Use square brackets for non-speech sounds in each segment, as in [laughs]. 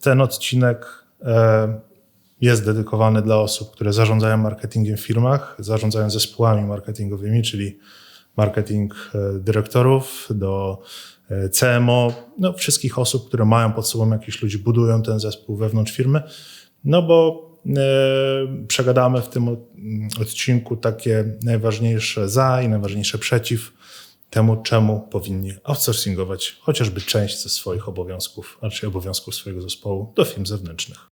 ten odcinek e, jest dedykowany dla osób, które zarządzają marketingiem w firmach, zarządzają zespołami marketingowymi, czyli marketing e, dyrektorów, do e, CMO, no, wszystkich osób, które mają pod sobą jakichś ludzi, budują ten zespół wewnątrz firmy. No bo przegadamy w tym od- m, odcinku takie najważniejsze za i najważniejsze przeciw temu, czemu powinni outsourcingować chociażby część ze swoich obowiązków, a czy obowiązków swojego zespołu do firm zewnętrznych.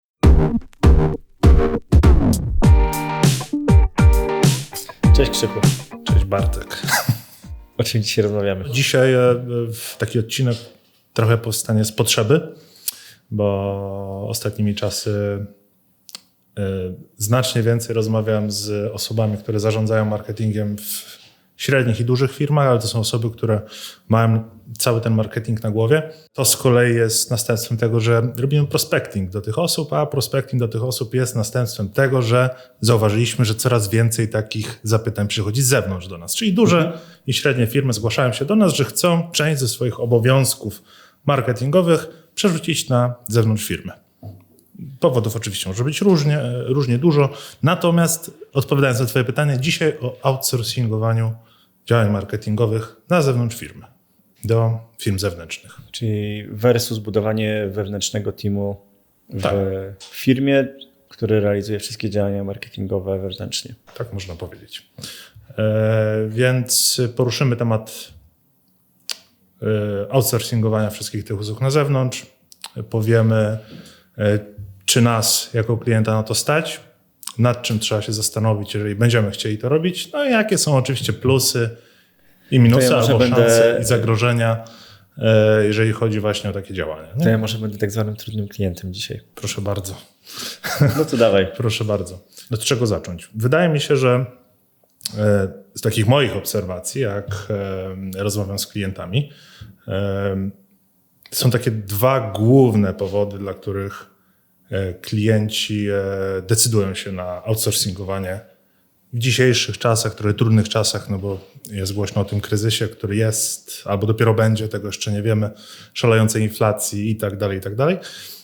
Cześć Krzyku. Cześć Bartek. [laughs] O czym dzisiaj rozmawiamy? Dzisiaj e, w taki odcinek trochę powstanie z potrzeby, bo ostatnimi czasy e, znacznie więcej rozmawiam z osobami, które zarządzają marketingiem w średnich i dużych firmach, ale to są osoby, które mają cały ten marketing na głowie. To z kolei jest następstwem tego, że robimy prospecting do tych osób, a prospecting do tych osób jest następstwem tego, że zauważyliśmy, że coraz więcej takich zapytań przychodzi z zewnątrz do nas. Czyli duże i średnie firmy zgłaszają się do nas, że chcą część ze swoich obowiązków marketingowych przerzucić na zewnątrz firmy. Powodów oczywiście może być różnie, różnie dużo. Natomiast odpowiadając na Twoje pytanie, dzisiaj o outsourcingowaniu działań marketingowych na zewnątrz firmy, do firm zewnętrznych. Czyli versus budowanie wewnętrznego teamu w Tak. firmie, który realizuje wszystkie działania marketingowe wewnętrznie. Tak można powiedzieć. E, więc poruszymy temat e, outsourcingowania wszystkich tych usług na zewnątrz. Powiemy, e, czy nas jako klienta na to stać, nad czym trzeba się zastanowić, jeżeli będziemy chcieli to robić, no i jakie są oczywiście plusy i minusy, To ja albo będę- szanse i zagrożenia, e, jeżeli chodzi właśnie o takie działania. To Nie? ja może będę tak zwanym trudnym klientem dzisiaj. Proszę bardzo. No to dawaj. [laughs] Proszę bardzo. Od czego zacząć? Wydaje mi się, że e, z takich moich obserwacji, jak e, rozmawiam z klientami, są takie dwa główne powody, dla których klienci e, decydują się na outsourcingowanie w dzisiejszych czasach, trochę trudnych czasach, no bo jest głośno o tym kryzysie, który jest, albo dopiero będzie, tego jeszcze nie wiemy, szalejącej inflacji i tak dalej, i tak dalej.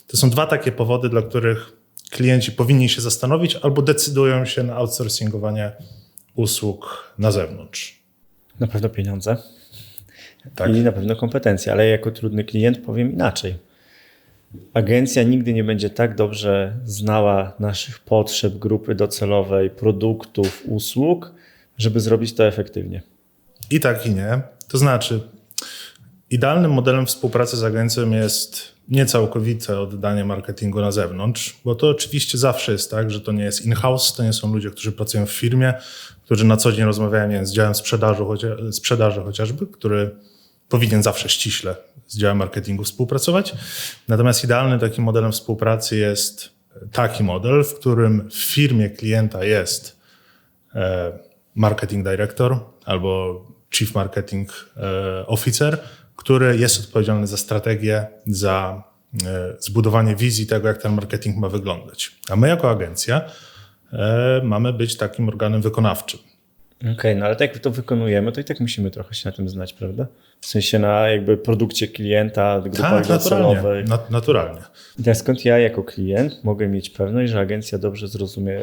To są dwa takie powody, dla których klienci powinni się zastanowić albo decydują się na outsourcingowanie usług na zewnątrz. Na pewno pieniądze Tak. i na pewno kompetencje, ale jako trudny klient powiem inaczej. Agencja nigdy nie będzie tak dobrze znała naszych potrzeb, grupy docelowej, produktów, usług, żeby zrobić to efektywnie. I tak, i nie. To znaczy, idealnym modelem współpracy z agencją jest nie całkowite oddanie marketingu na zewnątrz, bo to oczywiście zawsze jest tak, że to nie jest in-house, to nie są ludzie, którzy pracują w firmie, którzy na co dzień rozmawiają wiem, z działem sprzedaży, chocia- sprzedaży chociażby, który powinien zawsze ściśle z działem marketingu współpracować. Natomiast idealnym takim modelem współpracy jest taki model, w którym w firmie klienta jest e, marketing director albo chief marketing e, officer, który jest odpowiedzialny za strategię, za e, zbudowanie wizji tego, jak ten marketing ma wyglądać. A my jako agencja e, mamy być takim organem wykonawczym. Okej, no ale tak jak to wykonujemy, to i tak musimy trochę się na tym znać, prawda? W sensie na jakby produkcie klienta, grupach Tak, naturalnie. docelowych. Nat- naturalnie. Teraz skąd ja jako klient mogę mieć pewność, że agencja dobrze zrozumie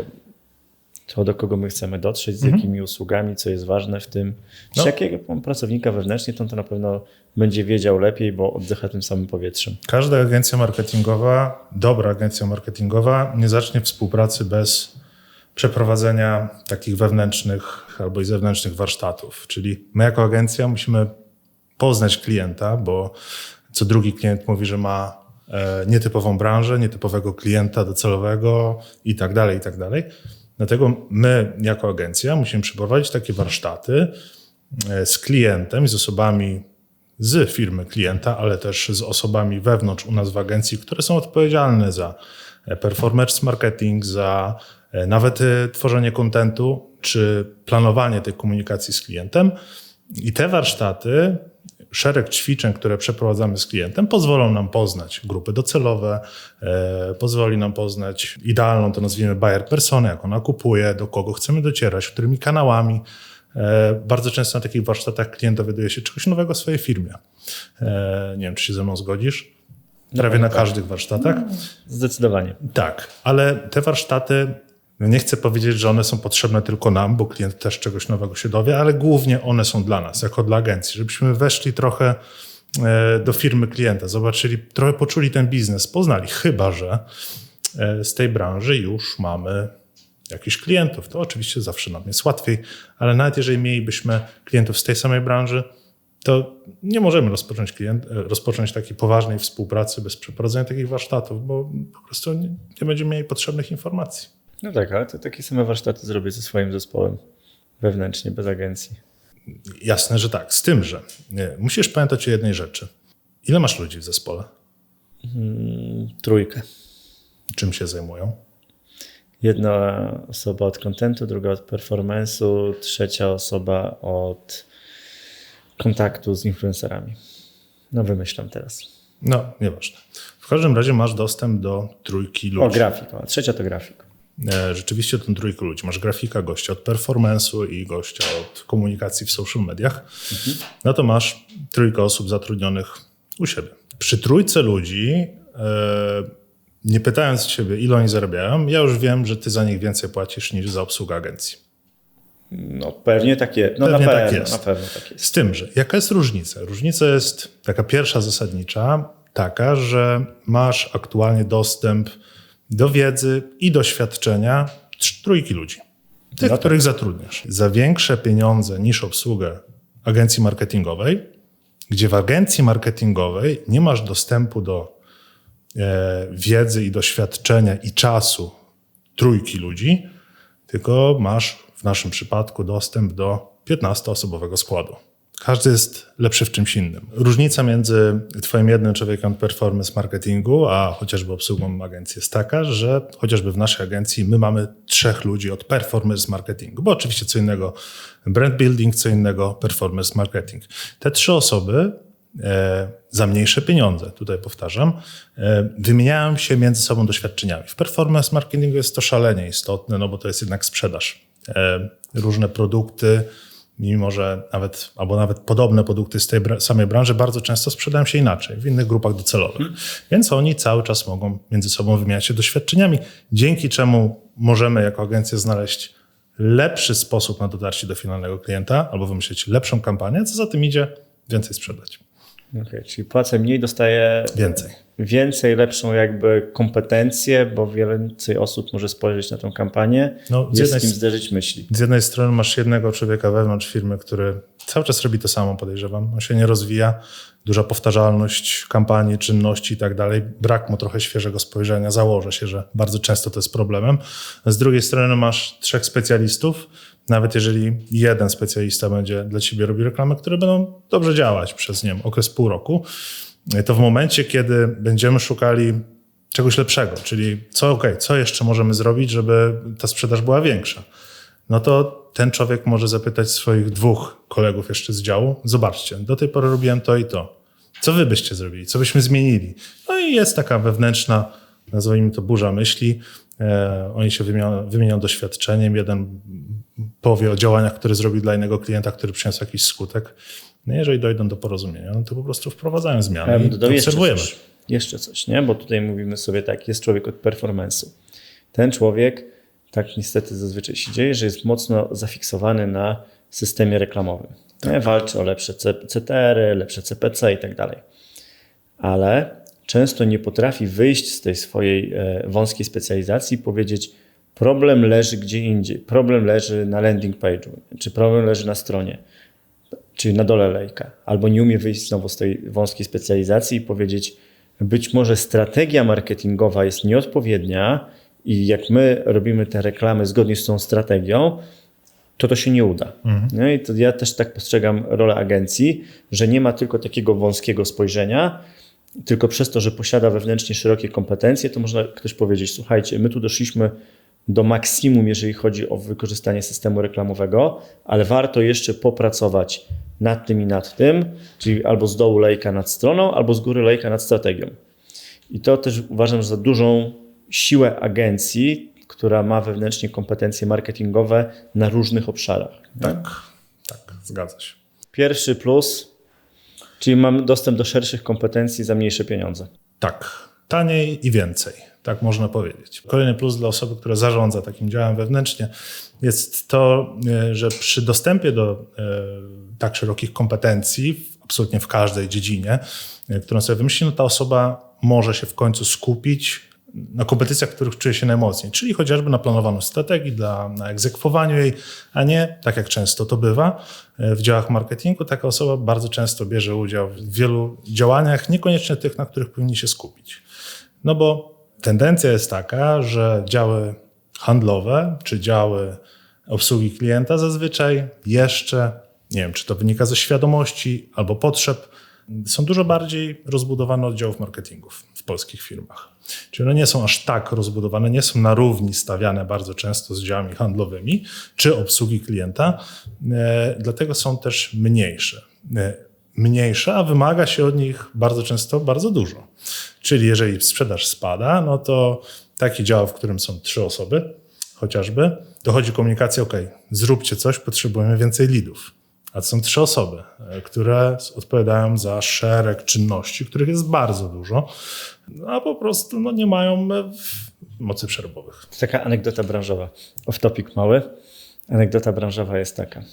to, do kogo my chcemy dotrzeć, z jakimi usługami, co jest ważne w tym. No. No. Jakiego pracownika wewnętrznie, to on to na pewno będzie wiedział lepiej, bo oddycha tym samym powietrzem. Każda agencja marketingowa, dobra agencja marketingowa, nie zacznie współpracy bez przeprowadzenia takich wewnętrznych albo i zewnętrznych warsztatów. Czyli my jako agencja musimy poznać klienta, bo co drugi klient mówi, że ma e, nietypową branżę, nietypowego klienta docelowego i tak dalej, i tak dalej. Dlatego my jako agencja musimy przeprowadzić takie warsztaty e, z klientem i z osobami z firmy klienta, ale też z osobami wewnątrz u nas w agencji, które są odpowiedzialne za e, performance marketing, za nawet e, tworzenie kontentu czy planowanie tej komunikacji z klientem. I te warsztaty, szereg ćwiczeń, które przeprowadzamy z klientem, pozwolą nam poznać grupy docelowe, e, pozwoli nam poznać idealną, to nazwijmy buyer personę, jak ona kupuje, do kogo chcemy docierać, którymi kanałami. E, Bardzo często na takich warsztatach klient dowiaduje się czegoś nowego o swojej firmie. E, Nie wiem, czy się ze mną zgodzisz? prawie na każdych warsztatach. Zdecydowanie. Tak, ale te warsztaty, no nie chcę powiedzieć, że one są potrzebne tylko nam, bo klient też czegoś nowego się dowie, ale głównie one są dla nas, jako dla agencji, żebyśmy weszli trochę e, do firmy klienta, zobaczyli, trochę poczuli ten biznes, poznali, chyba że e, z tej branży już mamy jakichś klientów. To oczywiście zawsze nam jest łatwiej, ale nawet jeżeli mielibyśmy klientów z tej samej branży, to nie możemy rozpocząć, klient, e, rozpocząć takiej poważnej współpracy bez przeprowadzenia takich warsztatów, bo po prostu nie, nie będziemy mieli potrzebnych informacji. No tak, ale to takie same warsztaty zrobię ze swoim zespołem wewnętrznie, bez agencji. Jasne, że tak. Z tym, że musisz pamiętać o jednej rzeczy. Ile masz ludzi w zespole? Trójkę. Czym się zajmują? Jedna osoba od contentu, druga od performance'u, trzecia osoba od kontaktu z influencerami. No wymyślam teraz. No, nieważne. W każdym razie masz dostęp do trójki O, ludzi. grafik. A trzecia to grafik. E, Rzeczywiście trójkę ludzi. Masz grafika, gościa od performance'u i gościa od komunikacji w social mediach. No to masz trójkę osób zatrudnionych u siebie. Przy trójce ludzi, e, nie pytając ciebie, ile oni zarabiają, ja już wiem, że ty za nich więcej płacisz niż za obsługę agencji. No pewnie takie. No Pewnie na tak pewno, jest. na pewno tak jest. Z tym, że jaka jest różnica? Różnica jest taka pierwsza zasadnicza, taka, że masz aktualnie dostęp do wiedzy i doświadczenia trójki ludzi, tych, No których zatrudniasz. Za większe pieniądze niż obsługę agencji marketingowej, gdzie w agencji marketingowej nie masz dostępu do e, wiedzy i doświadczenia i czasu trójki ludzi, tylko masz w naszym przypadku dostęp do 15-osobowego składu. Każdy jest lepszy w czymś innym. Różnica między Twoim jednym człowiekiem od performance marketingu, a chociażby obsługą agencji jest taka, że chociażby w naszej agencji my mamy trzech ludzi od performance marketingu, bo oczywiście co innego brand building, co innego performance marketing. Te trzy osoby e, za mniejsze pieniądze, tutaj powtarzam, e, wymieniają się między sobą doświadczeniami. W performance marketingu jest to szalenie istotne, no bo to jest jednak sprzedaż. E, różne produkty, mimo że nawet, albo nawet podobne produkty z tej samej branży bardzo często sprzedają się inaczej, w innych grupach docelowych. Więc oni cały czas mogą między sobą wymieniać się doświadczeniami, dzięki czemu możemy jako agencja znaleźć lepszy sposób na dotarcie do finalnego klienta albo wymyślić lepszą kampanię, co za tym idzie, więcej sprzedać. Okay, czyli płacę mniej, dostaję Więcej. więcej, lepszą jakby kompetencję, bo więcej osób może spojrzeć na tą kampanię, No, z jest z jednej kim s- zderzyć myśli. Z jednej strony masz jednego człowieka wewnątrz firmy, który cały czas robi to samo, podejrzewam. On się nie rozwija, duża powtarzalność kampanii, czynności i tak dalej. Brak mu trochę świeżego spojrzenia. Założę się, że bardzo często to jest problemem. Z drugiej strony masz trzech specjalistów. Nawet jeżeli jeden specjalista będzie dla ciebie robił reklamy, które będą dobrze działać przez nie wiem, okres pół roku, to w momencie, kiedy będziemy szukali czegoś lepszego, czyli co, okay, co jeszcze możemy zrobić, żeby ta sprzedaż była większa, no to ten człowiek może zapytać swoich dwóch kolegów jeszcze z działu, zobaczcie, do tej pory robiłem to i to. Co wy byście zrobili? Co byśmy zmienili? No i jest taka wewnętrzna, nazwijmy to burza myśli. E, oni się wymienią, wymienią doświadczeniem. Jeden powie o działaniach, które zrobił dla innego klienta, który przyniósł jakiś skutek. No jeżeli dojdą do porozumienia, no to po prostu wprowadzają zmiany Ja i dodał jeszcze obserwujemy. coś, jeszcze coś, nie? Bo tutaj mówimy sobie tak, jest człowiek od performance'u. Ten człowiek, tak niestety zazwyczaj się dzieje, że jest mocno zafiksowany na systemie reklamowym. Nie? Walczy o lepsze C- CTR-y, lepsze CPC i tak dalej. Ale często nie potrafi wyjść z tej swojej e, wąskiej specjalizacji i powiedzieć, problem leży gdzie indziej, problem leży na landing page'u, czy problem leży na stronie czyli na dole lejka, albo nie umie wyjść znowu z tej wąskiej specjalizacji i powiedzieć, być może strategia marketingowa jest nieodpowiednia i jak my robimy te reklamy zgodnie z tą strategią, to to się nie uda. No i to ja też tak postrzegam rolę agencji, że nie ma tylko takiego wąskiego spojrzenia, tylko przez to, że posiada wewnętrznie szerokie kompetencje, to można ktoś powiedzieć, słuchajcie, my tu doszliśmy do maksimum, jeżeli chodzi o wykorzystanie systemu reklamowego, ale warto jeszcze popracować nad tym i nad tym, czyli albo z dołu lejka nad stroną, albo z góry lejka nad strategią. I to też uważam za dużą siłę agencji, która ma wewnętrznie kompetencje marketingowe na różnych obszarach. Tak, tak, zgadza się. Pierwszy plus, czyli mam dostęp do szerszych kompetencji za mniejsze pieniądze. Tak, taniej i więcej, tak można powiedzieć. Kolejny plus dla osoby, która zarządza takim działem wewnętrznie, jest to, e, że przy dostępie do e, tak szerokich kompetencji, absolutnie w każdej dziedzinie, e, którą sobie wymyśli, no ta osoba może się w końcu skupić na kompetencjach, których czuje się najmocniej, czyli chociażby na planowaniu strategii, dla, na egzekwowaniu jej, a nie, tak jak często to bywa, e, w działach marketingu taka osoba bardzo często bierze udział w wielu działaniach, niekoniecznie tych, na których powinni się skupić. No bo tendencja jest taka, że działy handlowe czy działy obsługi klienta zazwyczaj jeszcze, nie wiem, czy to wynika ze świadomości albo potrzeb, są dużo bardziej rozbudowane od działów marketingów w polskich firmach. Czyli one nie są aż tak rozbudowane, nie są na równi stawiane bardzo często z działami handlowymi czy obsługi klienta, e, dlatego są też mniejsze. E, mniejsze, a wymaga się od nich bardzo często bardzo dużo. Czyli jeżeli sprzedaż spada, no to taki dział, w którym są trzy osoby, chociażby, dochodzi komunikacja, OK, zróbcie coś, potrzebujemy więcej lidów. A to są trzy osoby, e, które odpowiadają za szereg czynności, których jest bardzo dużo, a po prostu no, nie mają e, mocy przerobowych. To taka anegdota branżowa. Off topic mały. Anegdota branżowa jest taka.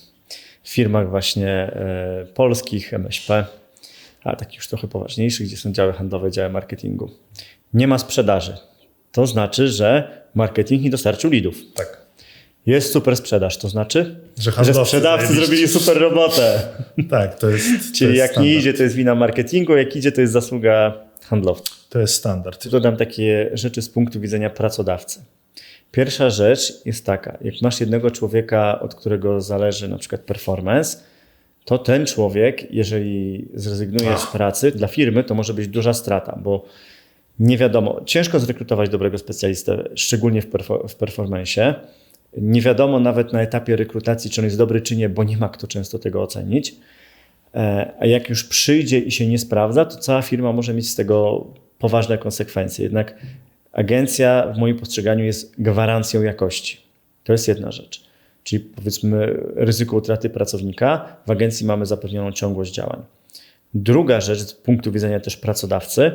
W firmach właśnie e, polskich, MŚP, a takich już trochę poważniejszych, gdzie są działy handlowe, działy marketingu. Nie ma sprzedaży. To znaczy, że marketing nie dostarczył lidów. Tak. Jest super sprzedaż, to znaczy, Że że handlowcy sprzedawcy zajebiście. zrobili super robotę. [laughs] Tak, to jest. to Czyli jest jak standard. nie idzie, to jest wina marketingu, jak idzie, to jest zasługa handlowców. To jest standard. Dodam takie rzeczy z punktu widzenia pracodawcy. Pierwsza rzecz jest taka, jak masz jednego człowieka, od którego zależy na przykład performance, to ten człowiek, jeżeli zrezygnuje z pracy dla firmy, to może być duża strata, bo nie wiadomo, ciężko zrekrutować dobrego specjalistę, szczególnie w, perfo- w performance. Nie wiadomo nawet na etapie rekrutacji, czy on jest dobry, czy nie, bo nie ma kto często tego ocenić. E, A jak już przyjdzie i się nie sprawdza, to cała firma może mieć z tego poważne konsekwencje. Jednak agencja w moim postrzeganiu jest gwarancją jakości. To jest jedna rzecz. Czyli powiedzmy ryzyko utraty pracownika, w agencji mamy zapewnioną ciągłość działań. Druga rzecz z punktu widzenia też pracodawcy,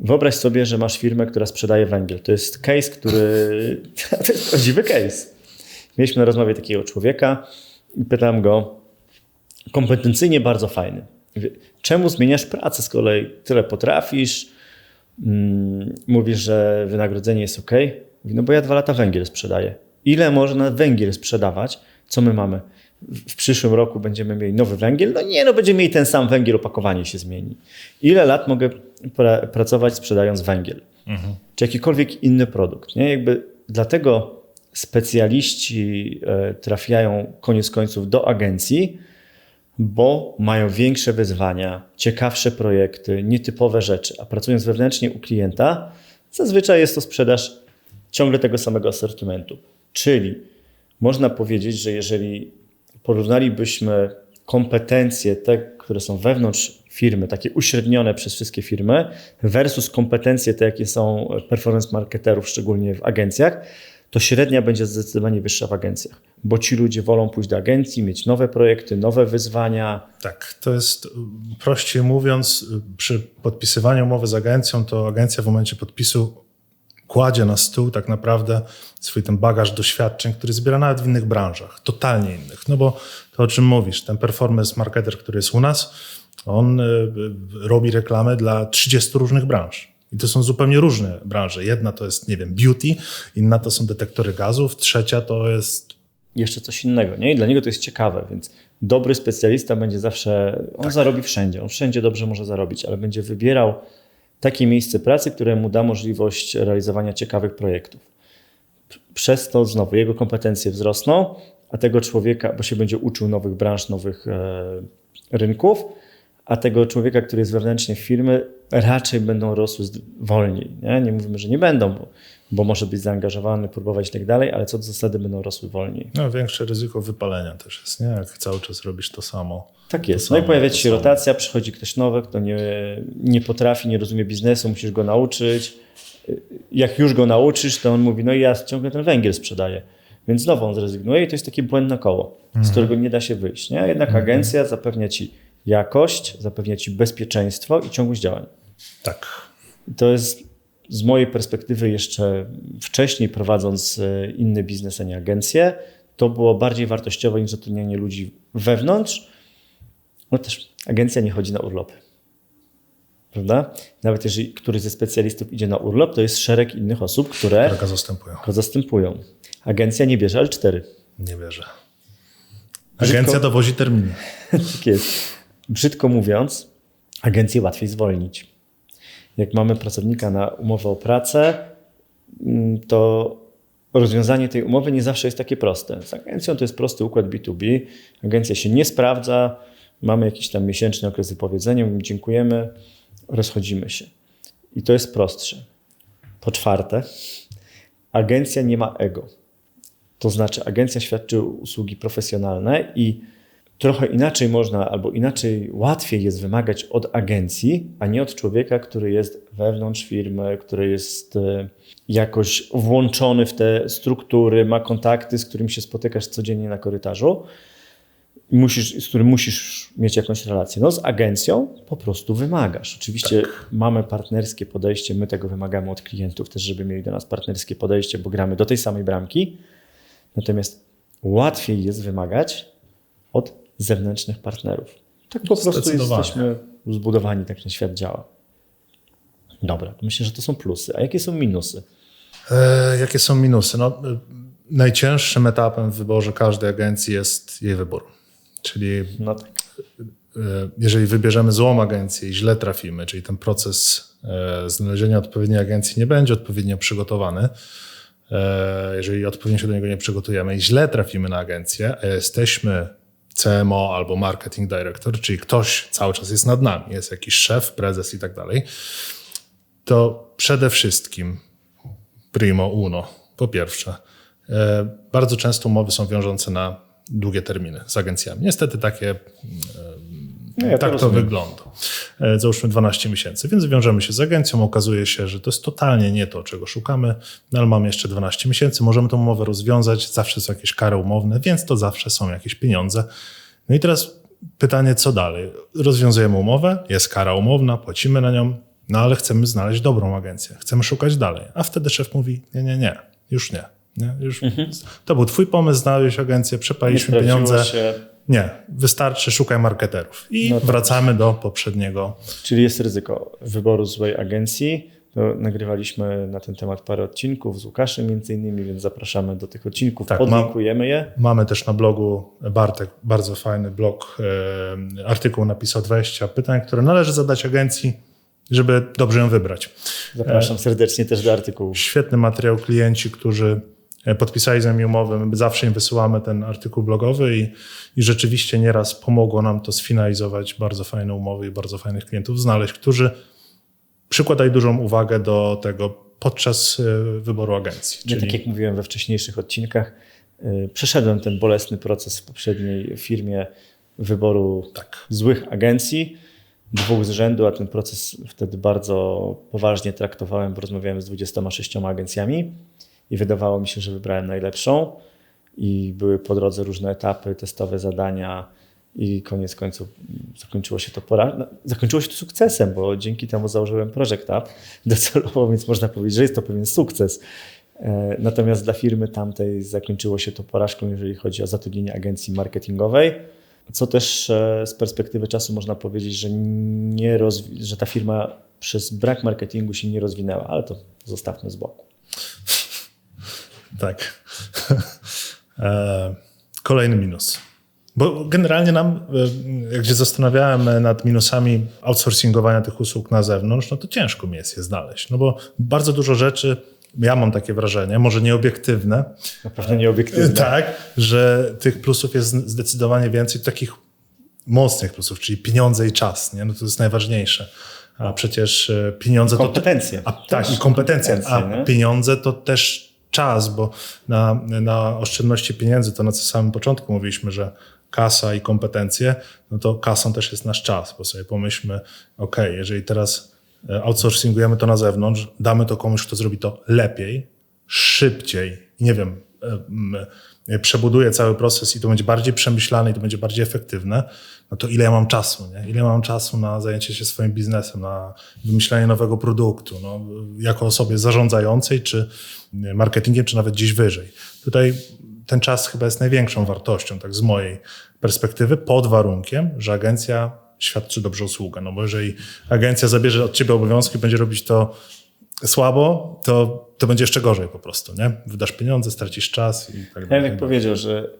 wyobraź sobie, że masz firmę, która sprzedaje węgiel. To jest case, który, [laughs] to jest prawdziwy case. Mieliśmy na rozmowie takiego człowieka i pytam go, kompetencyjnie bardzo fajny. Czemu zmieniasz pracę, z kolei tyle potrafisz? Mm, Mówisz, że wynagrodzenie jest ok. Mówi, no bo ja dwa lata węgiel sprzedaję. Ile można węgiel sprzedawać? Co my mamy? W przyszłym roku będziemy mieli nowy węgiel? No nie, no będziemy mieli ten sam węgiel, opakowanie się zmieni. Ile lat mogę pra pracować sprzedając węgiel? Czy jakikolwiek inny produkt? Nie? Jakby dlatego specjaliści e, trafiają koniec końców do agencji, bo mają większe wyzwania, ciekawsze projekty, nietypowe rzeczy. A pracując wewnętrznie u klienta, zazwyczaj jest to sprzedaż ciągle tego samego asortymentu. Czyli można powiedzieć, że jeżeli porównalibyśmy kompetencje, te, które są wewnątrz firmy, takie uśrednione przez wszystkie firmy, versus kompetencje te, jakie są performance marketerów, szczególnie w agencjach, to średnia będzie zdecydowanie wyższa w agencjach, bo ci ludzie wolą pójść do agencji, mieć nowe projekty, nowe wyzwania. Tak, to jest prościej mówiąc, przy podpisywaniu umowy z agencją, to agencja w momencie podpisu kładzie na stół tak naprawdę swój ten bagaż doświadczeń, który zbiera nawet w innych branżach, totalnie innych. No bo to o czym mówisz, ten performance marketer, który jest u nas, on y, y, robi reklamy dla 30 różnych branż. I to są zupełnie różne branże. Jedna to jest, nie wiem, beauty, inna to są detektory gazów, trzecia to jest Jeszcze coś innego, nie? I dla niego to jest ciekawe, więc dobry specjalista będzie zawsze, on zarobi wszędzie, on wszędzie dobrze może zarobić, ale będzie wybierał takie miejsce pracy, które mu da możliwość realizowania ciekawych projektów. Przez to znowu jego kompetencje wzrosną, a tego człowieka, bo się będzie uczył nowych branż, nowych e, rynków, a tego człowieka, który jest wewnętrznie w firmy, raczej będą rosły wolniej. Nie, nie mówimy, że nie będą, bo, bo może być zaangażowany, próbować i tak dalej, ale co do zasady będą rosły wolniej. no, większe ryzyko wypalenia też jest, nie? Jak cały czas robisz to samo. Tak jest. To No i samo, pojawia się samo. rotacja, przychodzi ktoś nowy, kto nie, nie potrafi, nie rozumie biznesu, musisz go nauczyć. Jak już go nauczysz, to on mówi, no i ja ciągle ten węgiel sprzedaję. Więc znowu on zrezygnuje i to jest takie błędne koło, z którego nie da się wyjść. Nie? Jednak agencja zapewnia ci jakość, zapewnia ci bezpieczeństwo i ciągłość działań. Tak. To jest z mojej perspektywy jeszcze wcześniej prowadząc e, inny biznes, a nie agencję, to było bardziej wartościowe niż zatrudnianie ludzi wewnątrz. No też agencja nie chodzi na urlopy. Prawda? Nawet jeżeli któryś ze specjalistów idzie na urlop, to jest szereg innych osób, które go zastępują. go zastępują. Agencja nie bierze L4. Nie wierzę. Agencja dowozi terminy. [laughs] Tak jest. Brzydko mówiąc, agencję łatwiej zwolnić. Jak mamy pracownika na umowę o pracę, mm, to rozwiązanie tej umowy nie zawsze jest takie proste. Z agencją to jest prosty układ B2B. Agencja się nie sprawdza, mamy jakiś tam miesięczny okres wypowiedzenia, dziękujemy, rozchodzimy się. I to jest prostsze. Po czwarte, agencja nie ma ego. To znaczy, agencja świadczy usługi profesjonalne i trochę inaczej można, albo inaczej łatwiej jest wymagać od agencji, a nie od człowieka, który jest wewnątrz firmy, który jest e, jakoś włączony w te struktury, ma kontakty, z którym się spotykasz codziennie na korytarzu. i Musisz, z którym musisz mieć jakąś relację. No, z agencją po prostu wymagasz. Oczywiście mamy partnerskie podejście, my tego wymagamy od klientów też, żeby mieli do nas partnerskie podejście, bo gramy do tej samej bramki. Natomiast łatwiej jest wymagać od zewnętrznych partnerów. Tak po prostu jesteśmy zbudowani, tak ten świat działa. Dobra, to myślę, że to są plusy. A jakie są minusy? E, jakie są minusy? No, e, najcięższym etapem w wyborze każdej agencji jest jej wybór. Czyli No tak. jeżeli wybierzemy złą agencję i źle trafimy, czyli ten proces e, znalezienia odpowiedniej agencji nie będzie odpowiednio przygotowany, jeżeli odpowiednio się do niego nie przygotujemy i źle trafimy na agencję, a jesteśmy CMO albo marketing director, czyli ktoś cały czas jest nad nami, jest jakiś szef, prezes i tak dalej, to przede wszystkim primo uno, po pierwsze, e, bardzo często umowy są wiążące na długie terminy z agencjami. Niestety takie Ja to tak to rozumiem. wygląda. E, Załóżmy 12 miesięcy, więc wiążemy się z agencją. Okazuje się, że to jest totalnie nie to, czego szukamy, no ale mamy jeszcze 12 miesięcy. Możemy tą umowę rozwiązać, zawsze są jakieś kary umowne, więc to zawsze są jakieś pieniądze. No i teraz pytanie, co dalej? Rozwiązujemy umowę, jest kara umowna, płacimy na nią, no ale chcemy znaleźć dobrą agencję, chcemy szukać dalej. A wtedy szef mówi: Nie, nie, nie, już nie. Nie już To był Twój pomysł, znaleźć agencję, przepaliśmy pieniądze. się, Nie, wystarczy, szukaj marketerów. I No tak. wracamy do poprzedniego. czyli jest ryzyko wyboru złej agencji. To nagrywaliśmy na ten temat parę odcinków z Łukaszem między innymi, więc zapraszamy do tych odcinków, Tak, podlinkujemy je. Mamy też na blogu Bartek bardzo fajny blog, e, artykuł napisał 20 pytań, które należy zadać agencji, żeby dobrze ją wybrać. Zapraszam serdecznie też do artykułu. Świetny materiał, klienci, którzy podpisali z nami umowę, my zawsze im wysyłamy ten artykuł blogowy i, i rzeczywiście nieraz pomogło nam to sfinalizować bardzo fajne umowy i bardzo fajnych klientów znaleźć, którzy przykładali dużą uwagę do tego podczas e, wyboru agencji. Ja, tak jak mówiłem we wcześniejszych odcinkach, y, przeszedłem ten bolesny proces w poprzedniej firmie wyboru Tak. złych agencji, dwóch z rzędu, a ten proces wtedy bardzo poważnie traktowałem, bo rozmawiałem z 26 agencjami i wydawało mi się, że wybrałem najlepszą i były po drodze różne etapy, testowe zadania i koniec końców zakończyło się to pora... no, zakończyło się to sukcesem, bo dzięki temu założyłem Project Up docelowo, więc można powiedzieć, że jest to pewien sukces. E, Natomiast dla firmy tamtej zakończyło się to porażką, jeżeli chodzi o zatrudnienie agencji marketingowej, co też e, z perspektywy czasu można powiedzieć, że, nie rozwi- że ta firma przez brak marketingu się nie rozwinęła, ale to zostawmy z boku. Tak. [laughs] E, Kolejny minus. Bo generalnie nam, e, jak się zastanawiałem nad minusami outsourcingowania tych usług na zewnątrz, no to ciężko mi jest je znaleźć. No bo bardzo dużo rzeczy, ja mam takie wrażenie, może nieobiektywne, Naprawdę nieobiektywne. tak, że tych plusów jest zdecydowanie więcej, takich mocnych plusów, czyli pieniądze i czas, nie? No to jest najważniejsze. A przecież e, pieniądze to... Kompetencje. A, tak, i kompetencje. kompetencje, A nie? pieniądze to też czas, bo na, na oszczędności pieniędzy, to na samym początku mówiliśmy, że kasa i kompetencje, no to kasą też jest nasz czas, bo sobie pomyślmy, ok, jeżeli teraz e, outsourcingujemy to na zewnątrz, damy to komuś, kto zrobi to lepiej, szybciej nie wiem, przebuduję cały proces i to będzie bardziej przemyślane i to będzie bardziej efektywne, no to ile ja mam czasu, nie? Ile mam czasu na zajęcie się swoim biznesem, na wymyślanie nowego produktu, no, jako osobie zarządzającej, czy marketingiem, czy nawet gdzieś wyżej. Tutaj ten czas chyba jest największą wartością, tak z mojej perspektywy, pod warunkiem, że agencja świadczy dobrze usługę. No bo jeżeli agencja zabierze od ciebie obowiązki, będzie robić to słabo, to, to będzie jeszcze gorzej po prostu, nie? Wydasz pieniądze, stracisz czas i tak dalej. Janek powiedział, że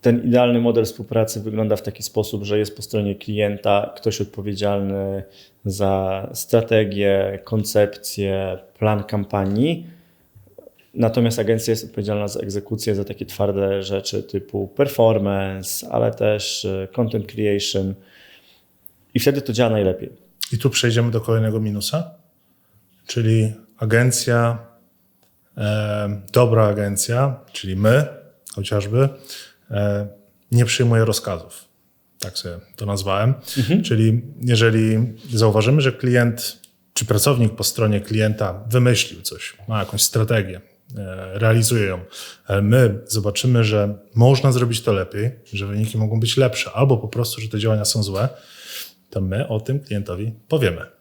ten idealny model współpracy wygląda w taki sposób, że jest po stronie klienta ktoś odpowiedzialny za strategię, koncepcję, plan kampanii, natomiast agencja jest odpowiedzialna za egzekucję, za takie twarde rzeczy typu performance, ale też e, content creation i wtedy to działa najlepiej. I tu przejdziemy do kolejnego minusa, czyli agencja, e, dobra agencja, czyli my chociażby, e, nie przyjmuje rozkazów. Tak sobie to nazwałem. Czyli jeżeli zauważymy, że klient czy pracownik po stronie klienta wymyślił coś, ma jakąś strategię, e, realizuje ją, ale my zobaczymy, że można zrobić to lepiej, że wyniki mogą być lepsze, albo po prostu, że te działania są złe, to my o tym klientowi powiemy.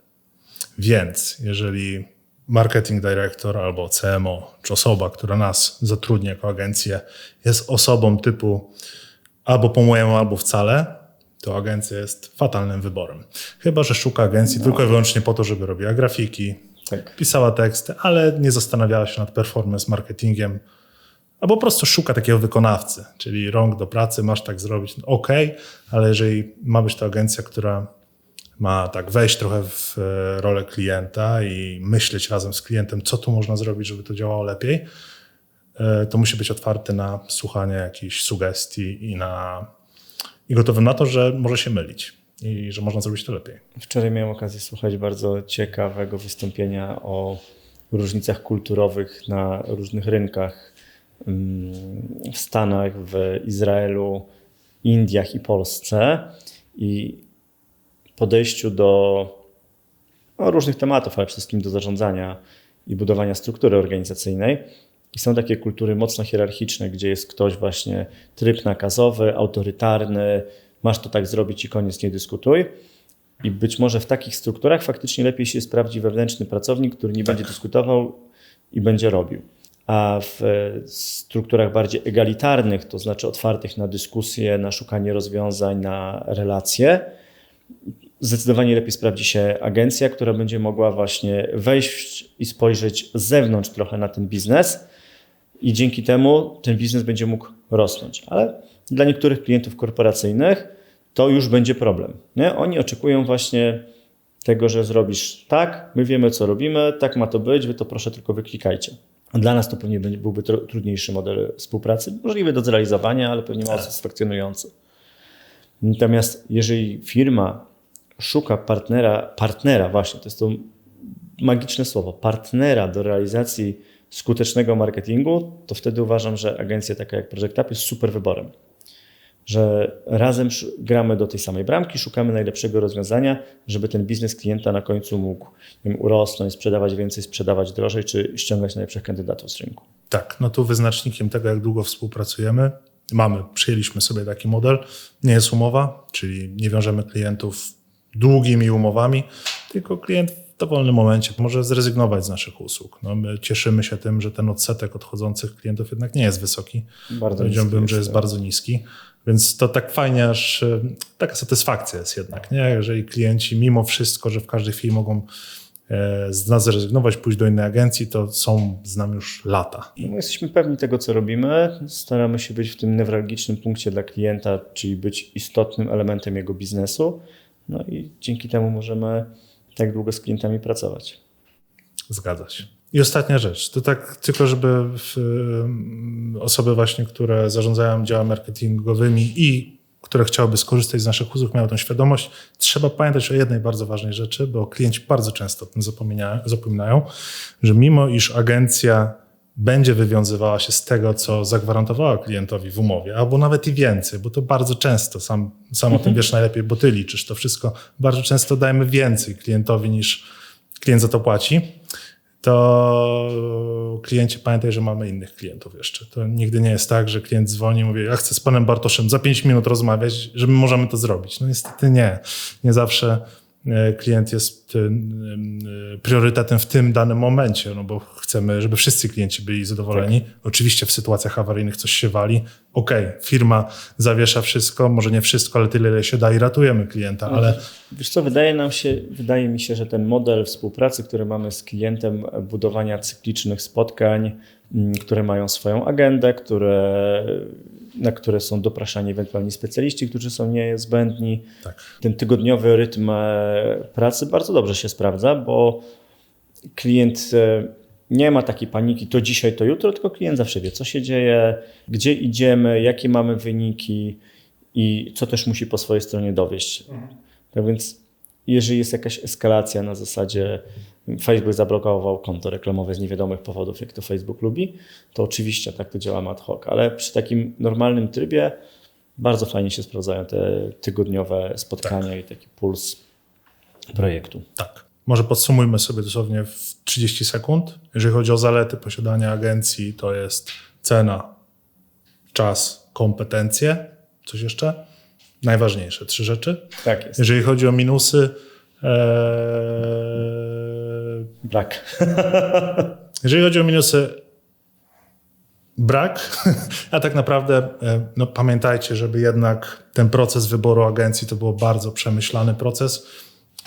Więc jeżeli marketing director albo CMO, czy osoba, która nas zatrudnia jako agencję, jest osobą typu albo po mojemu, albo wcale, to agencja jest fatalnym wyborem. Chyba, że szuka agencji tylko i wyłącznie po to, żeby robiła grafiki, Tak. pisała teksty, ale nie zastanawiała się nad performance marketingiem, albo po prostu szuka takiego wykonawcy, czyli rąk do pracy, masz tak zrobić, ok, ale jeżeli ma być to agencja, która ma tak wejść trochę w e, rolę klienta i myśleć razem z klientem, co tu można zrobić, żeby to działało lepiej, e, to musi być otwarty na słuchanie jakichś sugestii i, na, i gotowy na to, że może się mylić i że można zrobić to lepiej. Wczoraj miałem okazję słuchać bardzo ciekawego wystąpienia o różnicach kulturowych na różnych rynkach mm, w Stanach, w Izraelu, Indiach i Polsce i podejściu do no, różnych tematów, ale przede wszystkim do zarządzania i budowania struktury organizacyjnej. I są takie kultury mocno hierarchiczne, gdzie jest ktoś właśnie tryb nakazowy, autorytarny, masz to tak zrobić i koniec, nie dyskutuj. I być może w takich strukturach faktycznie lepiej się sprawdzi wewnętrzny pracownik, który nie będzie dyskutował i będzie robił. A w e, strukturach bardziej egalitarnych, to znaczy otwartych na dyskusję, na szukanie rozwiązań, na relacje, zdecydowanie lepiej sprawdzi się agencja, która będzie mogła właśnie wejść i spojrzeć z zewnątrz trochę na ten biznes i dzięki temu ten biznes będzie mógł rosnąć. Ale dla niektórych klientów korporacyjnych to już będzie problem. Nie? Oni oczekują właśnie tego, że zrobisz tak, my wiemy co robimy, tak ma to być, wy to proszę tylko wyklikajcie. Dla nas to pewnie byłby trudniejszy model współpracy, możliwy do zrealizowania, ale pewnie mało satysfakcjonujący. Natomiast jeżeli firma szuka partnera, partnera właśnie, to jest to magiczne słowo, partnera do realizacji skutecznego marketingu, to wtedy uważam, że agencja taka jak Project Up jest super wyborem. Że razem gramy do tej samej bramki, szukamy najlepszego rozwiązania, żeby ten biznes klienta na końcu mógł wiem, urosnąć, sprzedawać więcej, sprzedawać drożej, czy ściągać najlepszych kandydatów z rynku. Tak, no tu wyznacznikiem tego, jak długo współpracujemy, mamy, przyjęliśmy sobie taki model, nie jest umowa, czyli nie wiążemy klientów długimi umowami, tylko klient w dowolnym momencie może zrezygnować z naszych usług. No, my cieszymy się tym, że ten odsetek odchodzących klientów jednak nie jest wysoki. Bardzo Powiedziałbym, niski że jest jest, bardzo niski. Więc to tak fajnie, aż e, taka satysfakcja jest jednak, nie? Jeżeli klienci mimo wszystko, że w każdej chwili mogą e, z nas zrezygnować, pójść do innej agencji, to są z nami już lata. My jesteśmy pewni tego, co robimy. Staramy się być w tym newralgicznym punkcie dla klienta, czyli być istotnym elementem jego biznesu. No i dzięki temu możemy tak długo z klientami pracować. Zgadza się. I ostatnia rzecz, to tak tylko, żeby osoby właśnie, które zarządzają działami marketingowymi i które chciałyby skorzystać z naszych usług, miały tą świadomość, trzeba pamiętać o jednej bardzo ważnej rzeczy, bo klienci bardzo często o tym zapomina- zapominają, że mimo iż agencja będzie wywiązywała się z tego, co zagwarantowała klientowi w umowie, albo nawet i więcej, bo to bardzo często, sam, sam o tym wiesz najlepiej, bo ty liczysz to wszystko, bardzo często dajemy więcej klientowi niż klient za to płaci to kliencie pamiętaj, że mamy innych klientów jeszcze. To nigdy nie jest tak, że klient dzwoni i mówi, ja chcę z panem Bartoszem za 5 minut rozmawiać, że my możemy to zrobić. No niestety nie. Nie zawsze klient jest e, e, priorytetem w tym danym momencie, no bo chcemy, żeby wszyscy klienci byli zadowoleni. Oczywiście w sytuacjach awaryjnych coś się wali. Okej, firma zawiesza wszystko, może nie wszystko, ale tyle, ile się da i ratujemy klienta, ale Wiesz co, wydaje nam się, wydaje mi się, że ten model współpracy, który mamy z klientem, budowania cyklicznych spotkań, które mają swoją agendę, które, na które są dopraszani ewentualni specjaliści, którzy są niezbędni. tak. Ten tygodniowy rytm e, pracy bardzo dobrze się sprawdza, bo klient e, nie ma takiej paniki, to dzisiaj, to jutro, tylko klient zawsze wie, co się dzieje, gdzie idziemy, jakie mamy wyniki i co też musi po swojej stronie dowieść. Tak więc, jeżeli jest jakaś eskalacja na zasadzie Facebook zablokował konto reklamowe z niewiadomych powodów, jak to Facebook lubi, to oczywiście tak to działamy ad hoc, ale przy takim normalnym trybie bardzo fajnie się sprawdzają te tygodniowe spotkania i taki puls projektu. Tak. Może podsumujmy sobie dosłownie w 30 sekund. Jeżeli chodzi o zalety posiadania agencji, to jest cena, czas, kompetencje. Coś jeszcze? Najważniejsze trzy rzeczy. Tak jest. Jeżeli chodzi o minusy, ee, Brak. [laughs] jeżeli chodzi o minusy, brak, [laughs] a tak naprawdę e, no, pamiętajcie, żeby jednak ten proces wyboru agencji to był bardzo przemyślany proces.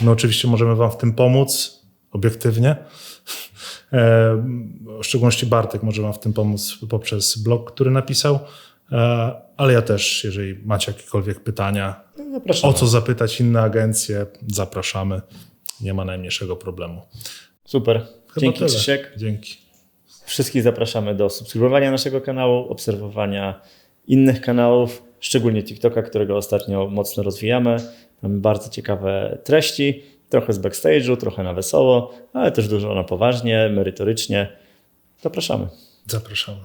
My oczywiście możemy Wam w tym pomóc obiektywnie. E, W szczególności Bartek może Wam w tym pomóc poprzez blog, który napisał. E, Ale ja też, jeżeli macie jakiekolwiek pytania, Zapraszam. o co zapytać inne agencje, zapraszamy. Nie ma najmniejszego problemu. Super. Chyba Dzięki tyle. Krzysiek. Dzięki. Wszystkich zapraszamy do subskrybowania naszego kanału, obserwowania innych kanałów, szczególnie TikToka, którego ostatnio mocno rozwijamy. Mamy bardzo ciekawe treści, trochę z backstage'u, trochę na wesoło, ale też dużo na poważnie, merytorycznie. Zapraszamy. Zapraszamy.